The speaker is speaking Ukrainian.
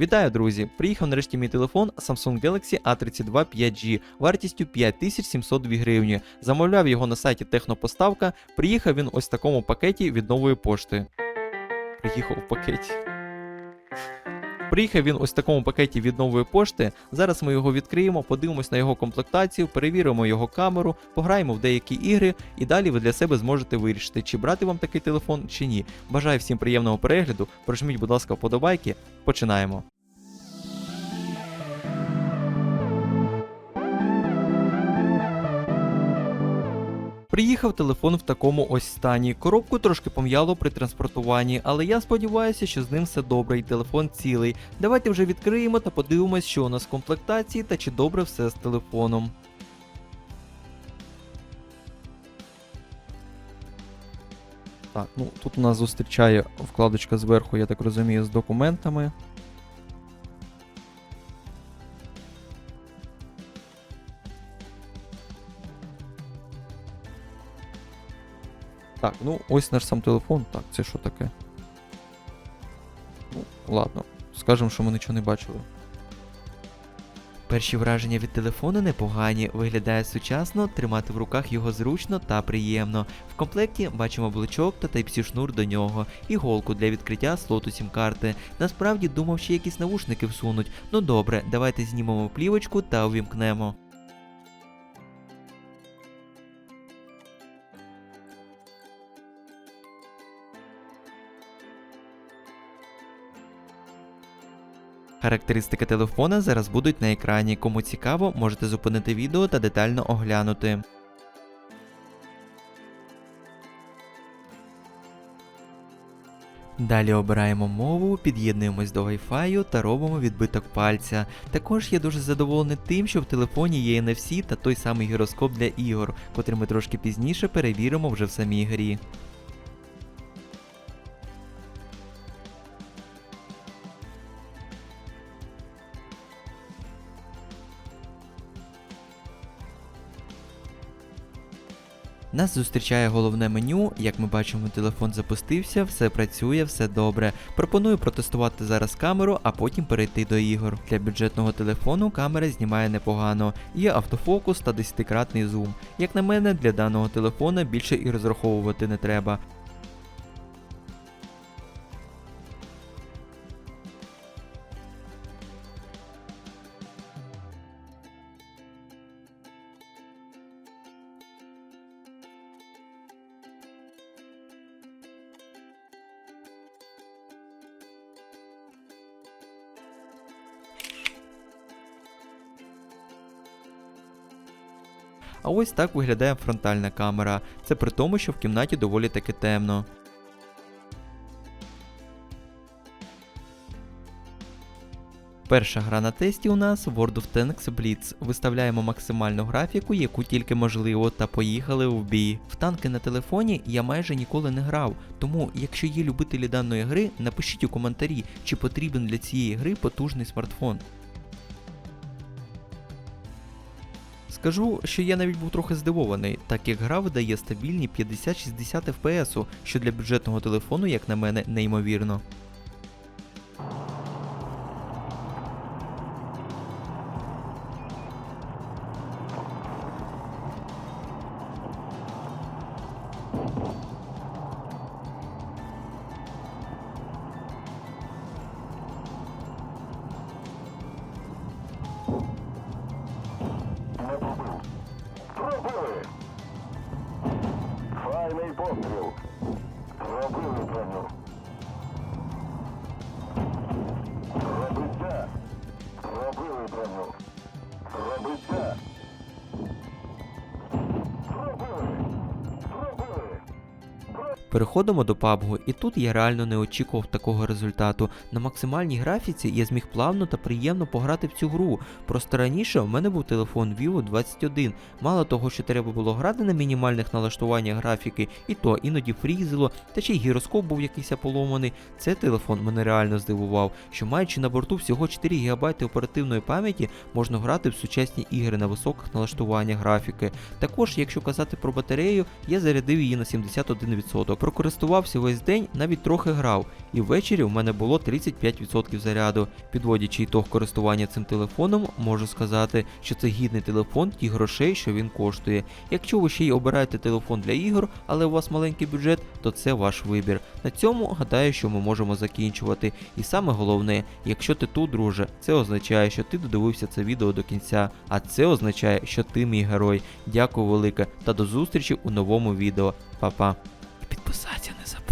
Вітаю, друзі! Приїхав нарешті мій телефон Samsung Galaxy A32 5G вартістю 5702 гривні. Замовляв його на сайті Технопоставка. Приїхав він ось в такому пакеті від нової пошти. Приїхав в пакеті. Приїхав він ось в такому пакеті від нової пошти. Зараз ми його відкриємо, подивимось на його комплектацію, перевіримо його камеру, пограємо в деякі ігри, і далі ви для себе зможете вирішити, чи брати вам такий телефон, чи ні. Бажаю всім приємного перегляду. Прожміть, будь ласка, вподобайки. Починаємо. Приїхав телефон в такому ось стані. Коробку трошки пом'яло при транспортуванні, але я сподіваюся, що з ним все добре і телефон цілий. Давайте вже відкриємо та подивимось, що у нас в комплектації та чи добре все з телефоном. Так, ну тут у нас зустрічає вкладочка зверху, я так розумію, з документами. Так, ну ось наш сам телефон. Так, це що таке? Ну, ладно, скажемо, що ми нічого не бачили. Перші враження від телефону непогані, виглядає сучасно, тримати в руках його зручно та приємно. В комплекті бачимо блочок та Type-C шнур до нього, і голку для відкриття слоту сім-карти. Насправді думав, ще якісь навушники всунуть. Ну добре, давайте знімемо плівочку та увімкнемо. Характеристики телефона зараз будуть на екрані. Кому цікаво, можете зупинити відео та детально оглянути. Далі обираємо мову, під'єднуємось до Wi-Fi та робимо відбиток пальця. Також я дуже задоволений тим, що в телефоні є NFC та той самий гіроскоп для ігор, котрий ми трошки пізніше перевіримо вже в самій грі. Нас зустрічає головне меню. Як ми бачимо, телефон запустився, все працює, все добре. Пропоную протестувати зараз камеру, а потім перейти до ігор. Для бюджетного телефону камера знімає непогано. Є автофокус та 10-кратний зум. Як на мене, для даного телефона більше і розраховувати не треба. А ось так виглядає фронтальна камера. Це при тому, що в кімнаті доволі таки темно. Перша гра на тесті у нас World of Tanks Blitz. Виставляємо максимальну графіку, яку тільки можливо, та поїхали в бій. В танки на телефоні я майже ніколи не грав, тому якщо є любителі даної гри, напишіть у коментарі, чи потрібен для цієї гри потужний смартфон. Скажу, що я навіть був трохи здивований, так як гра видає стабільні 50-60 FPS, що для бюджетного телефону, як на мене, неймовірно. Зробили! you Переходимо до PUBG, і тут я реально не очікував такого результату. На максимальній графіці я зміг плавно та приємно пограти в цю гру. Просто раніше в мене був телефон Vivo 21. Мало того, що треба було грати на мінімальних налаштуваннях графіки, і то іноді фрізило, та ще й гіроскоп був якийсь поломаний. Цей телефон мене реально здивував, що маючи на борту всього 4 ГБ оперативної пам'яті, можна грати в сучасні ігри на високих налаштуваннях графіки. Також, якщо казати про батарею, я зарядив її на 71%. Прокористувався весь день, навіть трохи грав, і ввечері в мене було 35% заряду. Підводячи ітог користування цим телефоном, можу сказати, що це гідний телефон тих грошей, що він коштує. Якщо ви ще й обираєте телефон для ігор, але у вас маленький бюджет, то це ваш вибір. На цьому гадаю, що ми можемо закінчувати. І саме головне, якщо ти тут, друже, це означає, що ти додивився це відео до кінця, а це означає, що ти мій герой. Дякую велике та до зустрічі у новому відео. Па-па. Підписатися не забудь.